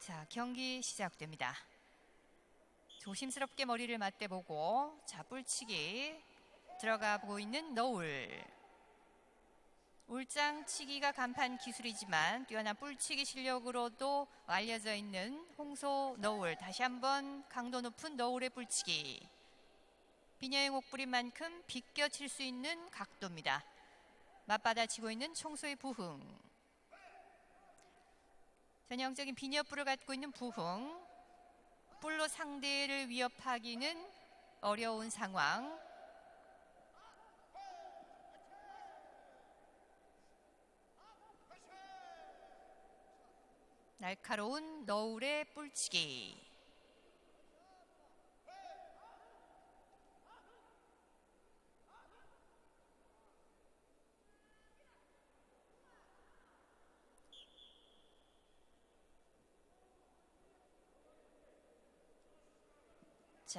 자, 경기 시작됩니다. 조심스럽게 머리를 맞대보고 자, 뿔치기 들어가 보고 있는 너울. 울장치기가 간판 기술이지만 뛰어난 뿔치기 실력으로도 알려져 있는 홍소 너울. 다시 한번 강도 높은 너울의 뿔치기. 비녀의 옥부린 만큼 비껴칠 수 있는 각도입니다. 맞받아치고 있는 청소의 부흥. 전형적인 비녀뿔을 갖고 있는 부흥. 뿔로 상대를 위협하기는 어려운 상황. 날카로운 너울의 뿔치기.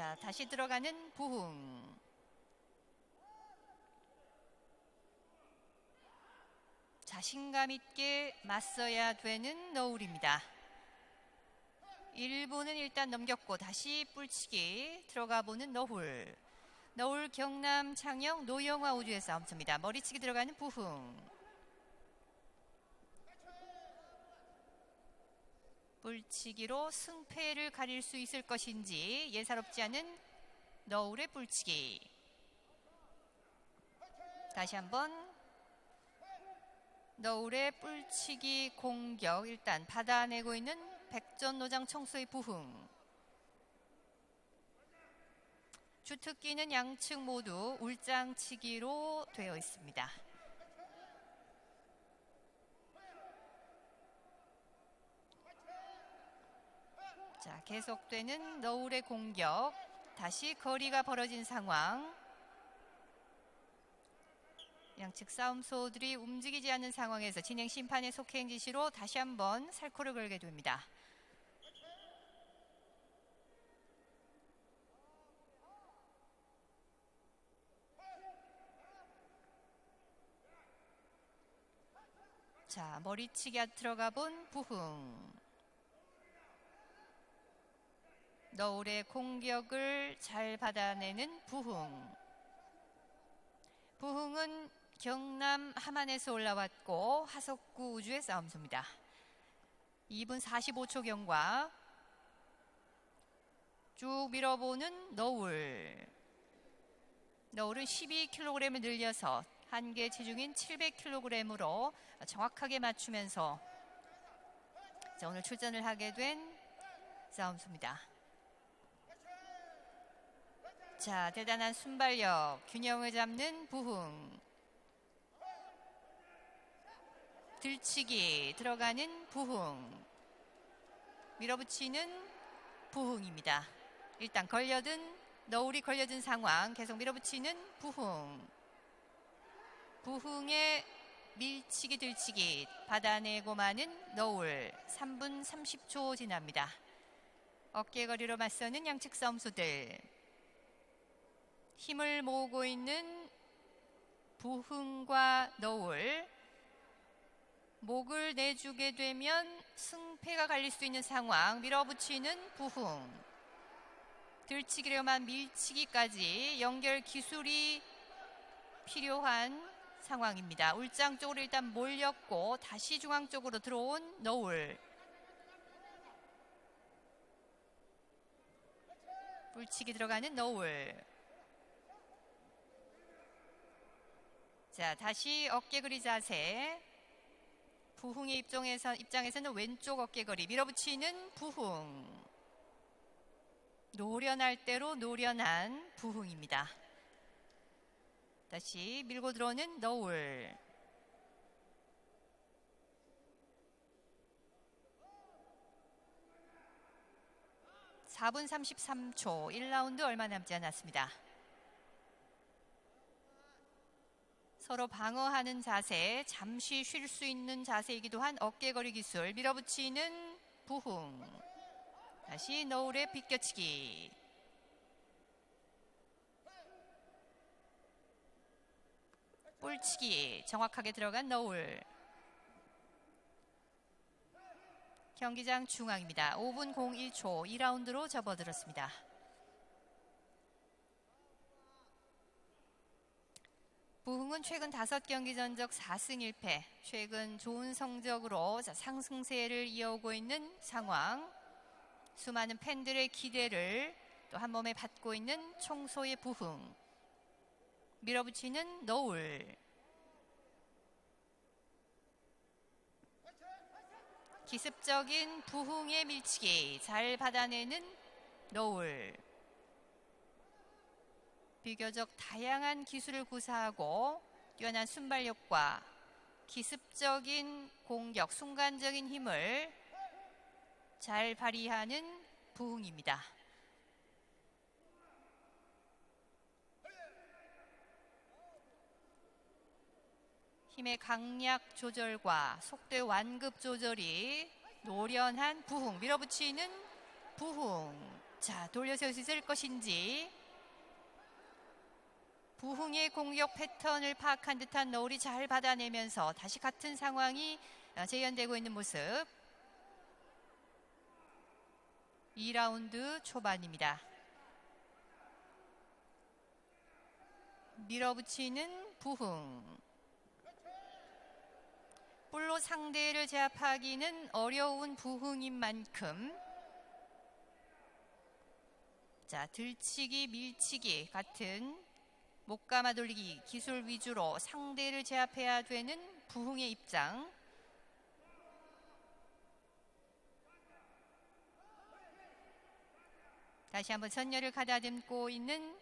자, 다시 들어가는 부흥. 자신감 있게 맞서야 되는 너울입니다. 1부는 일단 넘겼고 다시 뿔치기 들어가 보는 너울. 너울 경남 창녕 노영화 우주의 싸움입니다. 머리치기 들어가는 부흥. 뿔치기로 승패를 가릴 수 있을 것인지 예사롭지 않은 너울의 뿔치기. 다시 한번 너울의 뿔치기 공격 일단 받아내고 있는 백전노장 청소의 부흥. 주특기는 양측 모두 울장치기로 되어 있습니다. 자, 계속되는 너울의 공격. 다시 거리가 벌어진 상황. 양측 싸움소들이 움직이지 않는 상황에서 진행 심판의 속행 지시로 다시 한번 살코를 걸게 됩니다. 자, 머리치기 들어가 본 부흥. 너울의 공격을 잘 받아내는 부흥. 부흥은 경남 함안에서 올라왔고 하석구 우주의 싸움소입니다. 2분 45초 경과 쭉 밀어보는 너울. 너울은 12kg을 늘려서 한계 체중인 700kg으로 정확하게 맞추면서 오늘 출전을 하게 된 싸움소입니다. 자, 대단한 순발력, 균형을 잡는 부흥. 들치기 들어가는 부흥. 밀어붙이는 부흥입니다. 일단 걸려든 너울이 걸려든 상황 계속 밀어붙이는 부흥. 부흥의 밀치기 들치기 받아내고 마는 너울 3분 30초 지납니다. 어깨거리로 맞서는 양측 싸움소들 힘을 모으고 있는 부흥과 너울 목을 내주게 되면 승패가 갈릴 수 있는 상황 밀어붙이는 부흥. 들치기로만 밀치기까지 연결 기술이 필요한 상황입니다. 울장 쪽으로 일단 몰렸고 다시 중앙 쪽으로 들어온 너울 물치기 들어가는 너울 자 다시 어깨그리 자세 부흥의 입장에서, 입장에서는 왼쪽 어깨거리 밀어붙이는 부흥 노련할 대로 노련한 부흥입니다. 다시 밀고 들어오는 너울 (4분 33초) (1라운드) 얼마 남지 않았습니다. 서로 방어하는 자세, 잠시 쉴 수 있는 자세이기도 한 어깨거리 기술, 밀어붙이는 부흥. 다시 너울의 비껴치기. 볼치기 정확하게 들어간 너울. 경기장 중앙입니다. 5분 01초 2라운드로 접어들었습니다. 부흥은 최근 5경기 전적 4승 1패, 최근 좋은 성적으로 상승세를 이어오고 있는 상황. 수많은 팬들의 기대를 또 한 몸에 받고 있는 청소의 부흥. 밀어붙이는 노을. 기습적인 부흥의 밀치기 잘 받아내는 노을. 비교적 다양한 기술을 구사하고 뛰어난 순발력과 기습적인 공격, 순간적인 힘을 잘 발휘하는 부흥입니다. 힘의 강약 조절과 속도의 완급 조절이 노련한 부흥, 밀어붙이는 부흥. 자, 돌려세울 수 있을 것인지. 부흥의 공격 패턴을 파악한 듯한 너울이 잘 받아내면서 다시 같은 상황이 어, 재현되고 있는 모습. 2라운드 초반입니다. 밀어붙이는 부흥. 볼로 상대를 제압하기는 어려운 부흥인 만큼 자 들치기 밀치기 같은 목 감아 돌리기 기술 위주로 상대를 제압해야 되는 부흥의 입장 다시 한번 선열을 가다듬고 있는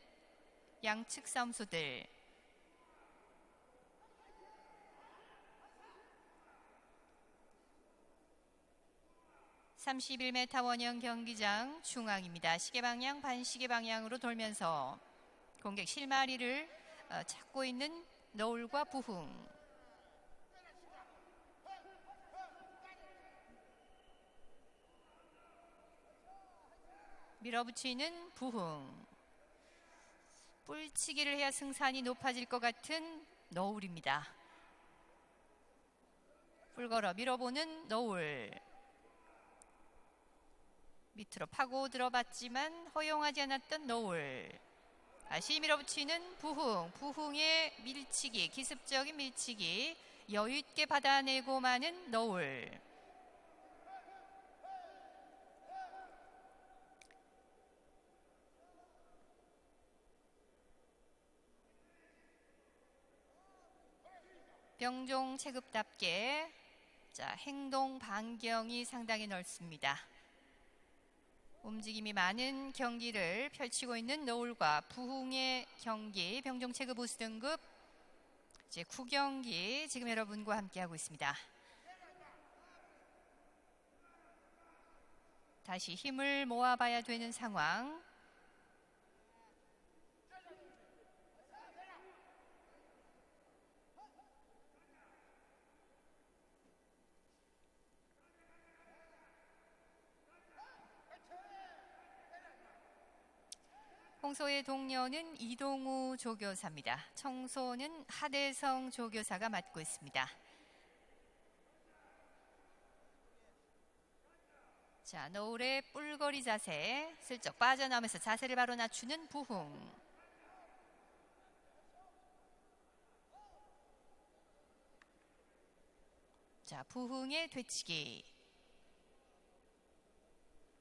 양측 싸움수들 31m 원형 경기장 중앙입니다. 시계 방향 반시계 방향으로 돌면서 공격 실마리를 어, 찾고 있는 너울과 부흥. 밀어붙이는 부흥. 뿔치기를 해야 승산이 높아질 것 같은 너울입니다. 뿔걸어 밀어보는 너울. 밑으로 파고 들어봤지만 허용하지 않았던 노을. 다시 밀어붙이는 부흥, 부흥의 밀치기, 기습적인 밀치기, 여유있게 받아내고 마는 노을. 병종 체급답게 자 행동 반경이 상당히 넓습니다. 움직임이 많은 경기를 펼치고 있는 노을과 부흥의 경기 병종 체급 우수 등급 이제 9경기 지금 여러분과 함께하고 있습니다. 다시 힘을 모아봐야 되는 상황. 홍소의 동료는 이동우 조교사입니다. 청소는 하대성 조교사가 맡고 있습니다. 자, 노을의 뿔거리 자세, 슬쩍 빠져나오면서 자세를 바로 낮추는 부흥. 자, 부흥의 되치기.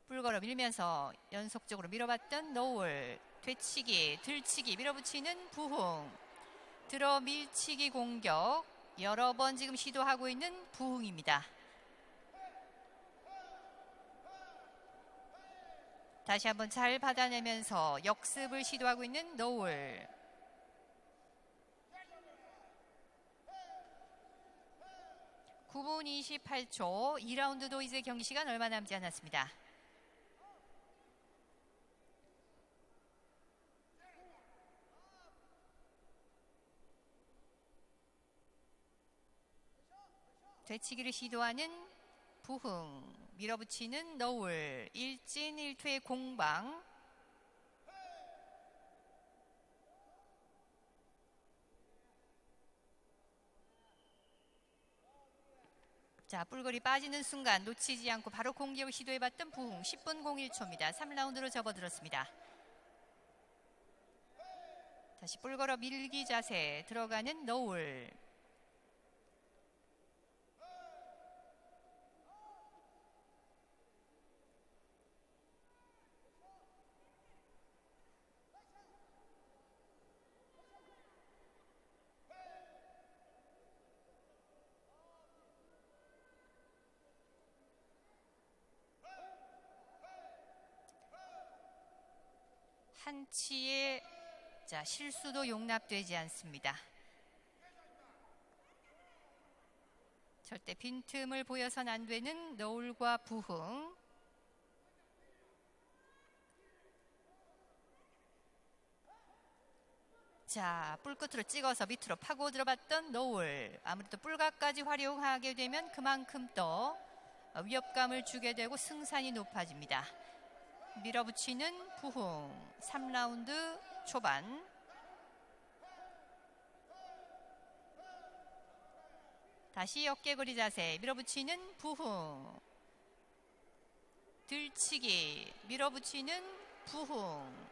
뿔걸어 밀면서 연속적으로 밀어봤던 노을. 되치기, 들치기, 밀어붙이는 부흥, 들어 밀치기 공격 여러 번 지금 시도하고 있는 부흥입니다. 다시 한번 잘 받아내면서 역습을 시도하고 있는 노을. (9분 28초) (2라운드도) 이제 경기 시간 얼마 남지 않았습니다. 되치기를 시도하는 부흥, 밀어붙이는 너울, 일진 일퇴의 공방, 자, 뿔거리 빠지는 순간 놓치지 않고 바로 공격을 시도해봤던 부흥 10분 01초입니다. 3라운드로 접어들었습니다. 다시 뿔걸어 밀기 자세 들어가는 노을. 한치의 자, 실수도 용납되지 않습니다. 절대 빈틈을 보여선 안 되는 너울과 부흥. 자, 뿔 끝으로 찍어서 밑으로 파고 들어봤던 노을. 아무래도 뿔각까지 활용하게 되면 그만큼 더 위협감을 주게 되고 승산이 높아집니다. 밀어붙이는 부흥. 3라운드 초반. 다시 어깨거리 자세. 밀어붙이는 부흥. 들치기. 밀어붙이는 부흥.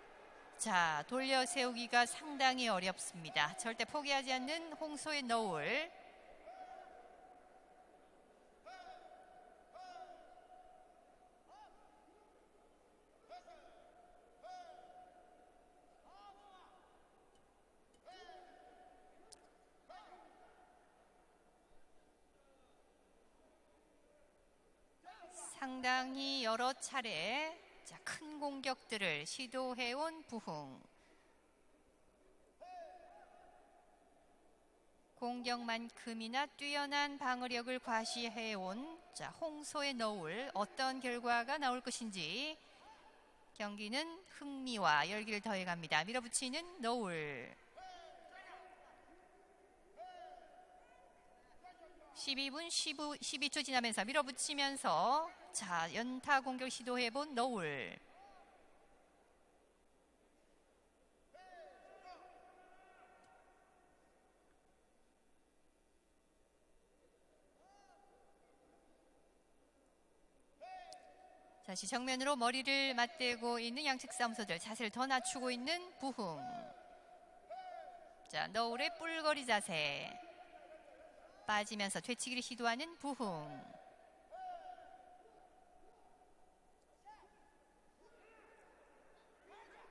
자 돌려 세우기가 상당히 어렵습니다. 절대 포기하지 않는 홍소의 너울 상당히 여러 차례 자, 큰 공격들을 시도해온 부흥. 공격만큼이나 뛰어난 방어력을 과시해온 자, 홍소의 너울 어떤 결과가 나올 것인지 경기는 흥미와 열기를 더해갑니다. 밀어붙이는 너울. 12분 15, 12초 지나면서 밀어붙이면서 자 연타 공격 시도해본 너울. 다시 정면으로 머리를 맞대고 있는 양측 싸움소들 자세를 더 낮추고 있는 부흥. 자 너울의 뿔거리 자세 빠지면서 되치기를 시도하는 부흥.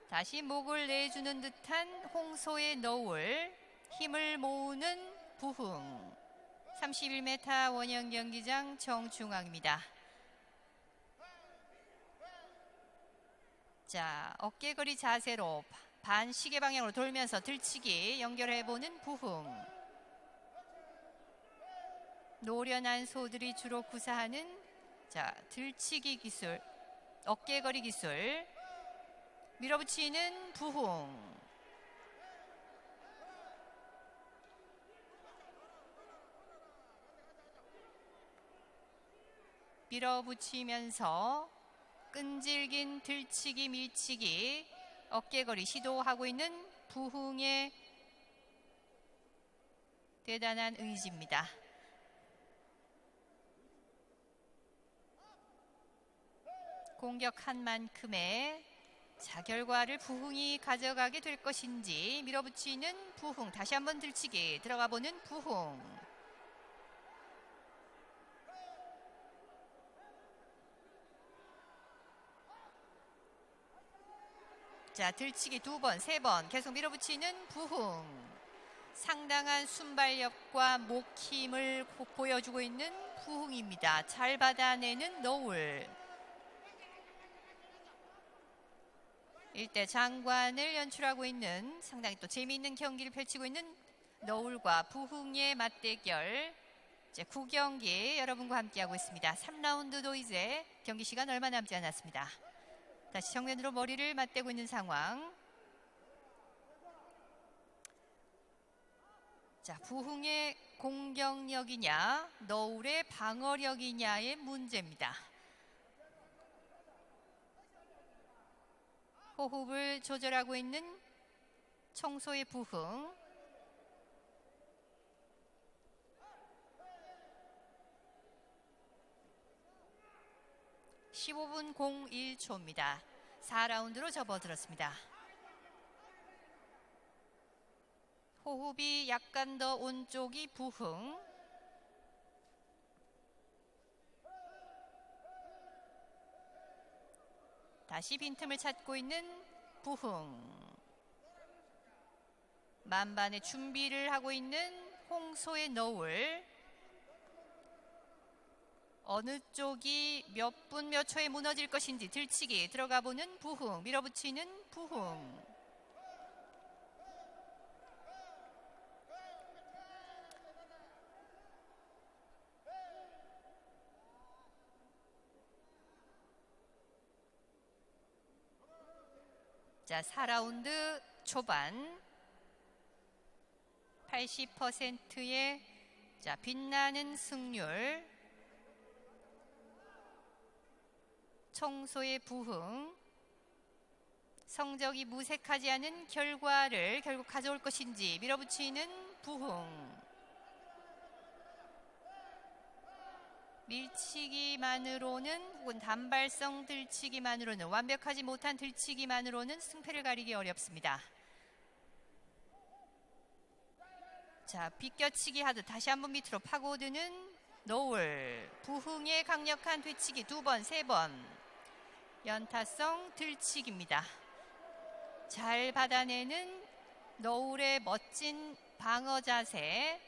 다시 목을 내주는 듯한 홍소의 너울 힘을 모으는 부흥. 31m 원형 경기장 정중앙입니다. 자 어깨 거리 자세로 반 시계 방향으로 돌면서 들치기 연결해보는 부흥 노련한 소들이 주로 구사하는 자 들치기 기술 어깨거리 기술 밀어붙이는 부흥. 밀어붙이면서 끈질긴 들치기 밀치기 어깨거리 시도하고 있는 부흥의 대단한 의지입니다. 공격한 만큼의 자, 결과를 부흥이 가져가게 될 것인지 밀어붙이는 부흥. 다시 한번 들치기 들어가 보는 부흥. 자, 들치기 두 번, 세 번 계속 밀어붙이는 부흥. 상당한 순발력과 목 힘을 보여주고 있는 부흥입니다. 잘 받아내는 노을 일대 장관을 연출하고 있는 상당히 또 재미있는 경기를 펼치고 있는 너울과 부흥의 맞대결 이제 9경기 여러분과 함께하고 있습니다. 3라운드도 이제 경기 시간 얼마 남지 않았습니다. 다시 정면으로 머리를 맞대고 있는 상황. 자, 부흥의 공격력이냐, 너울의 방어력이냐의 문제입니다. 호흡을 조절하고 있는 청소의 부흥 15분 01초입니다. 4라운드로 접어들었습니다. 호흡이 약간 더 온쪽이 부흥 다시 빈틈을 찾고 있는 부흥. 만반의 준비를 하고 있는 홍소의 너울. 어느 쪽이 몇 분 몇 초에 무너질 것인지 들치기 들어가 보는 부흥 밀어붙이는 부흥 자 4라운드 초반. 80%의 자 빛나는 승률. 청소의 부흥. 성적이 무색하지 않은 결과를 결국 가져올 것인지 밀어붙이는 부흥 밀치기만으로는 혹은 단발성 들치기만으로는 완벽하지 못한 들치기만으로는 승패를 가리기 어렵습니다. 자, 비껴치기 하듯 다시 한번 밑으로 파고드는 노을. 부흥의 강력한 되치기 두 번, 세 번. 연타성 들치기입니다. 잘 받아내는 노을의 멋진 방어 자세.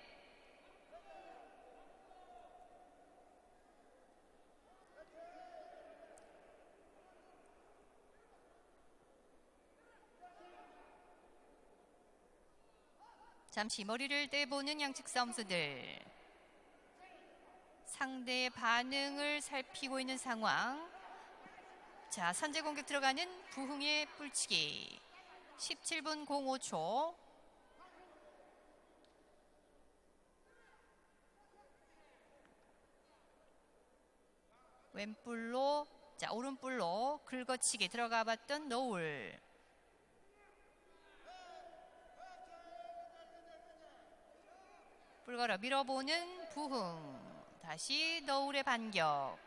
잠시 머리를 떼보는 양측 싸움수들. 상대의 반응을 살피고 있는 상황. 자, 선제 공격 들어가는 부흥의 뿔치기. 17분 05초. 왼뿔로, 자, 오른뿔로 긁어치기 들어가 봤던 노을. 불걸어 밀어보는 부흥. 다시 너울의 반격.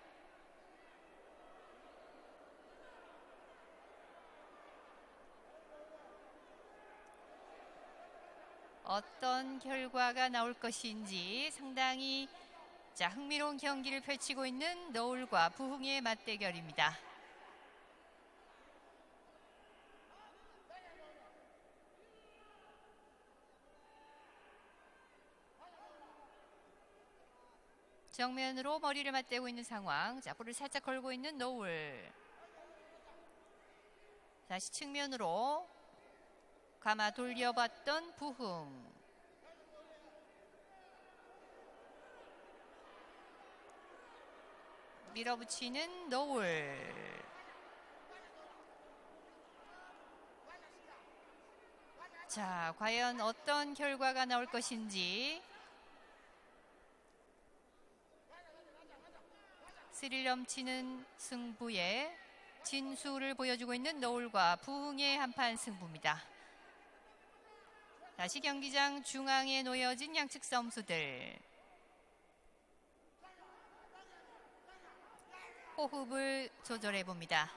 어떤 결과가 나올 것인지 상당히 자, 흥미로운 경기를 펼치고 있는 너울과 부흥의 맞대결입니다. 정면으로 머리를 맞대고 있는 상황. 자, 볼을 살짝 걸고 있는 노울. 다시 측면으로 감아 돌려봤던 부흥. 밀어붙이는 노을. 자, 과연 어떤 결과가 나올 것인지. 스릴 넘치는 승부에 진수를 보여주고 있는 노을과 부흥의 한판 승부입니다. 다시 경기장 중앙에 놓여진 양측 싸움수들. 호흡을 조절해 봅니다.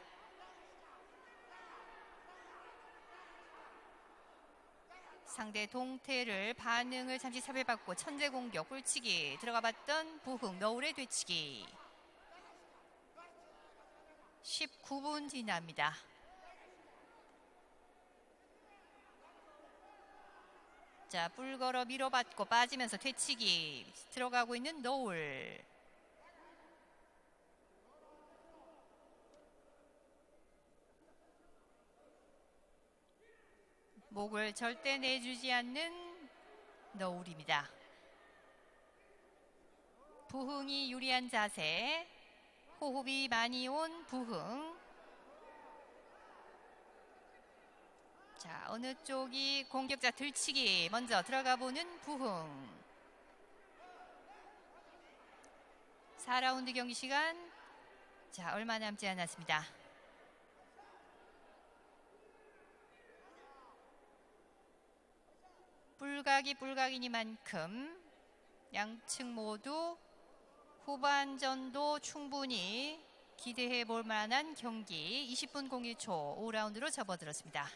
상대 동태를 반응을 잠시 삽입받고 천재 공격 꿀치기 들어가 봤던 부흥 노을의 되치기 19분 지납니다. 자, 뿔 걸어 밀어받고 빠지면서 되치기 들어가고 있는 노을. 목을 절대 내주지 않는 노을입니다. 부흥이 유리한 자세. 호흡이 많이 온 부흥. 자, 어느 쪽이 공격자 들치기 먼저 들어가 보는 부흥. 4라운드 경기 시간 자, 얼마 남지 않았습니다. 뿔각이 뿔각이니만큼 양측 모두 후반전도 충분히 기대해 볼 만한 경기 20분 01초 5라운드로 접어들었습니다.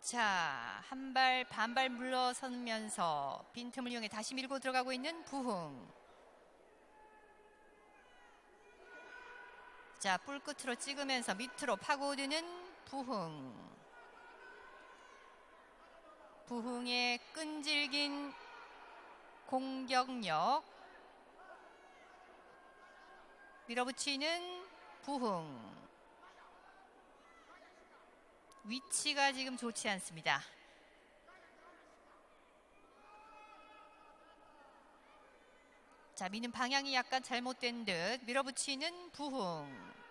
자, 한 발 반발 물러서면서 빈틈을 이용해 다시 밀고 들어가고 있는 부흥. 자, 뿔 끝으로 찍으면서 밑으로 파고드는 부흥. 부흥의 끈질긴 공격력. 밀어붙이는 부흥. 위치가 지금 좋지 않습니다. 자, 미는 방향이 약간 잘못된 듯 밀어붙이는 부흥.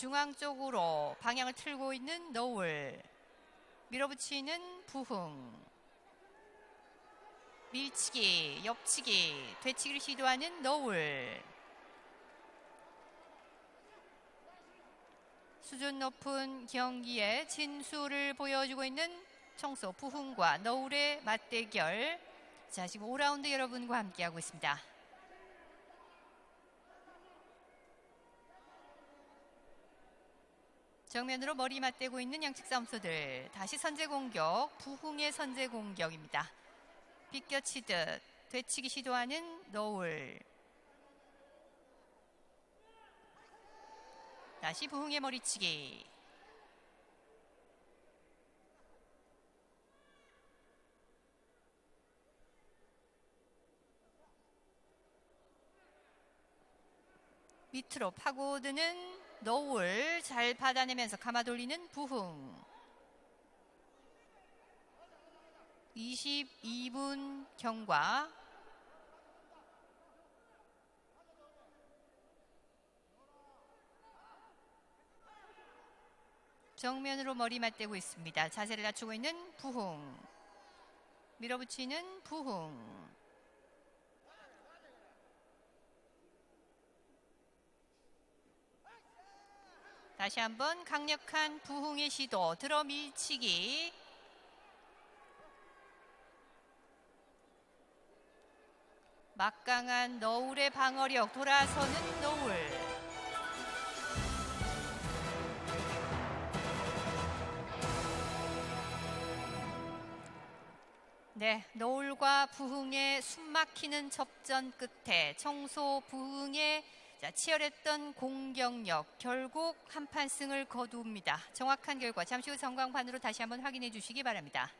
중앙 쪽으로 방향을 틀고 있는 너울. 밀어붙이는 부흥. 밀치기, 옆치기, 되치기를 시도하는 너울. 수준 높은 경기의 진수를 보여주고 있는 청소 부흥과 너울의 맞대결. 자, 지금 5라운드 여러분과 함께하고 있습니다. 정면으로 머리 맞대고 있는 양측 싸움소들. 다시 선제 공격, 부흥의 선제 공격입니다. 비껴치듯 되치기 시도하는 너울. 다시 부흥의 머리치기. 밑으로 파고드는 너울 잘 받아내면서 감아 돌리는 부흥. 22분 경과. 정면으로 머리 맞대고 있습니다. 자세를 낮추고 있는 부흥. 밀어붙이는 부흥. 다시 한번 강력한 부흥의 시도 들어 밀치기. 막강한 너울의 방어력 돌아서는 너울. 네, 너울과 부흥의 숨막히는 접전 끝에 청소 부흥의 자, 치열했던 공격력 결국 한판 승을 거두옵니다. 정확한 결과 잠시 후 전광판으로 다시 한번 확인해 주시기 바랍니다.